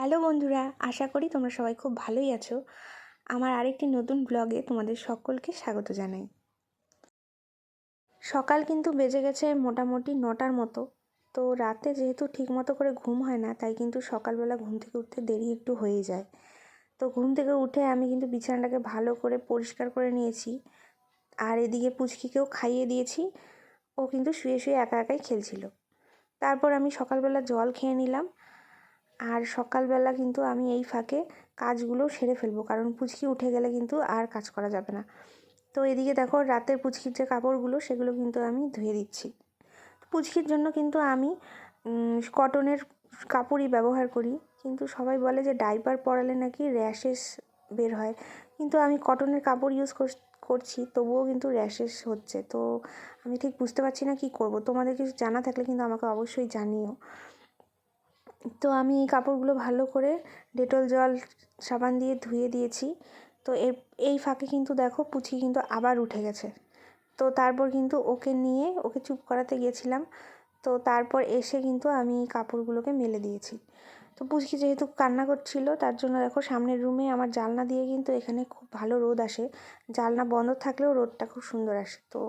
Hello বন্ধুরা, আশা করি তোমরা সবাই খুব ভালোই আছো। আমার আরেকটি নতুন ব্লগে তোমাদের সকলকে স্বাগত জানাই। সকাল কিন্তু বেজে গেছে মোটামুটি নটার মতো। তো রাতে যেহেতু ঠিক মতো করে ঘুম হয় না, তাই কিন্তু সকালবেলা ঘুম থেকে উঠতে দেরি একটু হয়েই যায়। তো ঘুম থেকে উঠে আমি কিন্তু বিছানাটাকে ভালো করে পরিষ্কার করে নিয়েছি। আর এদিকে পুচকিকেও খাইয়ে দিয়েছি। ও কিন্তু শুয়ে শুয়ে একা একাই খেলছিল। তারপর আমি সকালবেলা জল খেয়ে নিলাম। আর সকালবেলা কিন্তু আমি এই ফাঁকে কাজগুলো সেরে ফেলব, কারণ পুচকি উঠে গেলে কিন্তু আর কাজ করা যাবে না। তো এদিকে দেখো, রাতের পুচকির যে কাপড়গুলো, সেগুলো কিন্তু আমি ধুয়ে দিচ্ছি। পুচকির জন্য কিন্তু আমি কটনের কাপড়ই ব্যবহার করি। কিন্তু সবাই বলে যে ডাইপার পরালে নাকি র্যাশেস বের হয়। কিন্তু আমি কটনের কাপড় ইউজ করছি, তবুও কিন্তু র্যাশেস হচ্ছে। তো আমি ঠিক বুঝতে পারছি না কি করব। তোমাদের কিছু জানা থাকলে কিন্তু আমাকে অবশ্যই জানিও। তো আমি এই কাপড়গুলো ভালো করে ডেটল জল সাবান দিয়ে ধুয়ে দিয়েছি। তো এর, এই ফাঁকে কিন্তু দেখো পুচি কিন্তু আবার উঠে গেছে। তো তারপর কিন্তু ওকে নিয়ে, ওকে চুপ করাতে গিয়েছিলাম। তো তারপর এসে কিন্তু আমি কাপড়গুলোকে মেলে দিয়েছি। তো পুচকি যেহেতু কান্না করছিল, তার জন্য দেখো সামনের রুমে আমার জালনা দিয়ে কিন্তু এখানে খুব ভালো রোদ আসে। জালনা বন্ধ থাকলেও রোদটা খুব সুন্দর আসে। তো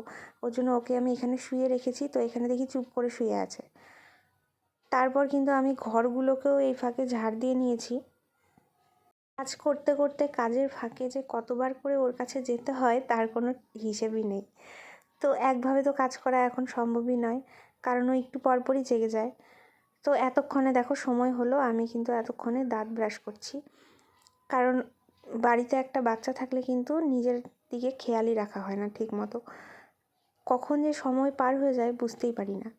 ওর জন্য ওকে আমি এখানে শুয়ে রেখেছি। তো এখানে দেখি চুপ করে শুয়ে আছে। তারপর কিন্তু আমি ঘরগুলোকেও এই ফাঁকে ঝাড় দিয়ে নিয়েছি। কাজ করতে করতে কাজের ফাঁকে যে কতবার করে ওর কাছে যেতে হয়, তার কোনো হিসেবই নেই। তো একভাবে তো কাজ করা এখন সম্ভবই নয়, কারণ ও একটু পরপরই জেগে যায়। তো এতক্ষণে দেখো সময় হলো, আমি কিন্তু এতক্ষণে দাঁত ব্রাশ করছি। কারণ বাড়িতে একটা বাচ্চা থাকলে কিন্তু নিজের দিকে খেয়ালই রাখা হয় না ঠিক মতো কখন যে সময় পার হয়ে যায় বুঝতেই পারি না।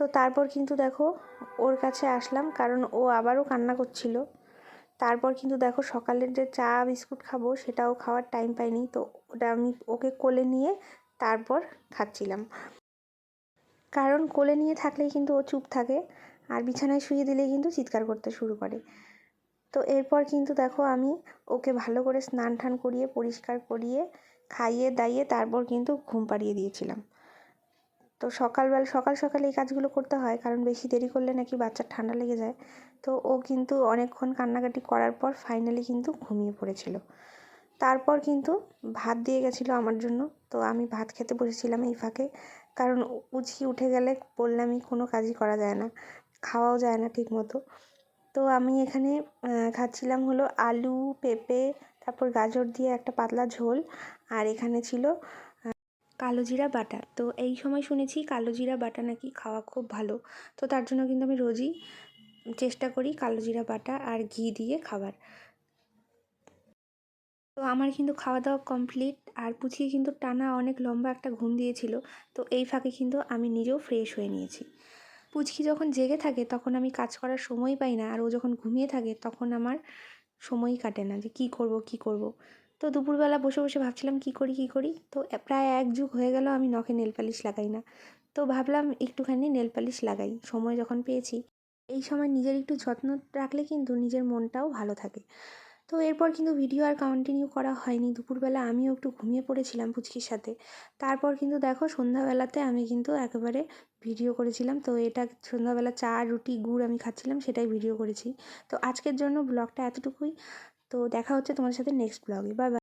তো তারপর কিন্তু দেখো ওর কাছে আসলাম, কারণ ও আবারও কান্না করছিল। তারপর কিন্তু দেখো সকালের যে চা, বিস্কুট খাব সেটাও খাওয়ার টাইম পাইনি, তো ওটা আমি ওকে কোলে নিয়ে তারপর খাচ্ছিলাম। কারণ কোলে নিয়ে থাকলেই কিন্তু ও চুপ থাকে, আর বিছানায় শুয়ে দিলেই কিন্তু চিৎকার করতে শুরু করে। তো এরপর কিন্তু দেখো আমি ওকে ভালো করে স্নান টান করিয়ে, পরিষ্কার করিয়ে খাইয়ে দাইয়ে তারপর কিন্তু ঘুম পাড়িয়ে দিয়েছিলাম। তো সকালবেলা, সকাল সকালে এই কাজগুলো করতে হয়। কারণ বেশি দেরি করলে নাকি বাচ্চার ঠান্ডা লেগে যায়। তো ও কিন্তু অনেকক্ষণ কান্নাকাটি করার পর ফাইনালি কিন্তু ঘুমিয়ে পড়েছিল। তারপর কিন্তু ভাত দিয়ে গেছিল আমার জন্য। তো আমি ভাত খেতে বসেছিলাম এই ফাঁকে। কারণ উচকি উঠে গেলে বললামই কোনো কাজই করা যায় না। খাওয়াও যায় না ঠিক মতো তো আমি এখানে খাচ্ছিলাম হলো আলু, পেঁপে, তারপর গাজর দিয়ে একটা পাতলা ঝোল। আর এখানে ছিল কালো জিরা বাটা। তো এই সময় শুনেছি কালো জিরা বাটা নাকি খাওয়া খুব ভালো। তো তার জন্য কিন্তু আমি রোজই চেষ্টা করি কালো জিরা বাটা আর ঘি দিয়ে খাবার। তো আমার কিন্তু খাওয়া দাওয়া কমপ্লিট আর পুছিয়ে কিন্তু টানা অনেক লম্বা একটা ঘুম দিয়েছিল। তো এই ফাঁকে কিন্তু আমি নিজেও ফ্রেশ হয়ে নিয়েছি। পুচকি যখন জেগে থাকে তখন আমি কাজ করার সময় পাই না। আর ও যখন ঘুমিয়ে থাকে তখন আমার সময়ই কাটে না যে কী করব কী করব। তো দুপুরবেলা বসে বসে ভাবছিলাম, কী করি কী করি? তো প্রায় এক যুগ হয়ে গেল আমি নখে নেল পালিশ লাগাই না। তো ভাবলাম একটুখানি নেল পালিশ লাগাই, সময় যখন পেয়েছি। এই সময় নিজের একটু যত্ন রাখলে কিন্তু নিজের মনটাও ভালো থাকে। তো এরপর কিন্তু ভিডিও আর কন্টিনিউ করা হয়নি। দুপুরবেলা আমিও একটু ঘুমিয়ে পড়েছিলাম পুচকির সাথে। তারপর কিন্তু দেখো সন্ধ্যাবেলাতে আমি কিন্তু একেবারে ভিডিও করেছিলাম। তো এটা সন্ধ্যাবেলা চা, রুটি, গুড় আমি খাচ্ছিলাম, সেটাই ভিডিও করেছি। তো আজকের জন্য ব্লগটা এতটুকুই। তো দেখা হচ্ছে তোমাদের সাথে নেক্সট ব্লগে বাই বাই